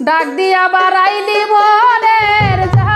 ডাক দিয়া বাড়াইলি মনের যা